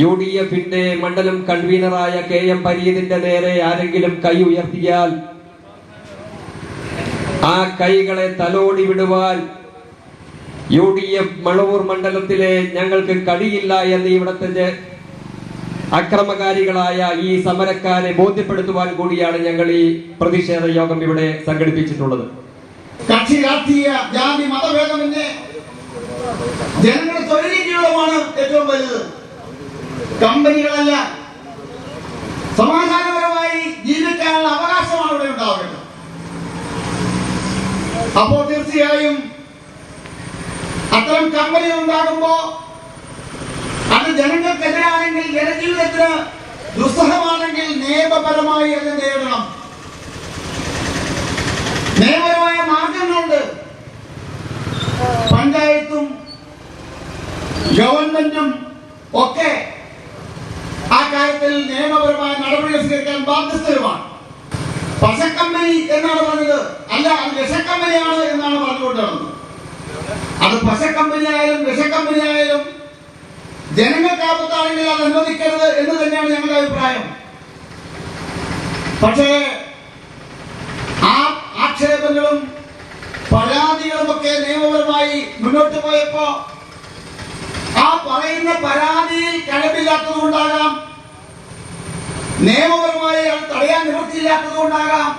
U D എഫിന്റെ മണ്ഡലം കൺവീനറായ K M പരീതിന്റെ നേരെ ആരെങ്കിലും കൈ ഉയർത്തിയാൽ ആ കൈകളെ തലോടി വിടുവാൻ യു ഡി എഫ് മണവൂർ മണ്ഡലത്തിലെ ഞങ്ങൾക്ക് കഴിയില്ല എന്ന് ഇവിടത്തെ അക്രമകാരികളായ ഈ സമരക്കാരെ ബോധ്യപ്പെടുത്തുവാൻ കൂടിയാണ് ഞങ്ങൾ ഈ പ്രതിഷേധ യോഗം ഇവിടെ സംഘടിപ്പിച്ചിട്ടുള്ളത്. കക്ഷി രാഷ്ട്രീയ ജാതി മതഭേദമെന്നെ ജീവിതമാണ് ഏറ്റവും വലുത്. കമ്പനികളല്ല. സമാധാനപരമായി ജീവിക്കാനുള്ള അവകാശമാണ് ഇവിടെ ഉണ്ടാവേണ്ടത് അപ്പോൾ തീർച്ചയായും അത്തരം കമ്പനികൾ ഉണ്ടാകുമ്പോ അത് ജനങ്ങൾക്കെതിരാണെങ്കിൽ ജനജീവിതത്തിന് ദുസ്സഹമാണെങ്കിൽ നിയമപരമായി അത് നേരിടണം നിയമപരമായ മാർഗങ്ങളുണ്ട്. പഞ്ചായത്തും ഗവൺമെന്റും ഒക്കെ കാര്യത്തിൽ നിയമപരമായ നടപടികൾ സ്വീകരിക്കാൻ ബാധ്യസ്ഥരുമാണ്. പശക്കമ്പനി എന്നാണ് പറഞ്ഞത്. അല്ല അത് വിഷക്കമ്പനിയാണ് എന്നാണ് പറഞ്ഞുകൊണ്ടിരുന്നത് അത് പശക്കമ്പനി ആയാലും വിഷക്കമ്പനി ആയാലും ജനങ്ങൾക്ക് ആപത്താണെങ്കിൽ അത് അനുവദിക്കരുത് എന്ന് തന്നെയാണ് ഞങ്ങളുടെ അഭിപ്രായം. പക്ഷേ ആ ആക്ഷേപങ്ങളും പരാതികളും ഒക്കെ നിയമപരമായി മുന്നോട്ട് പോയപ്പോ ആ പറയുന്ന പരാതിയിൽ കഴിവില്ലാത്തത് കൊണ്ടാകാം നിയമപരമായി അയാൾ തടയാൻ നിവൃത്തിയില്ലാത്തത് കൊണ്ടാകാം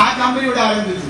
ആ കമ്പനിയുടെ ആരംഭിച്ചു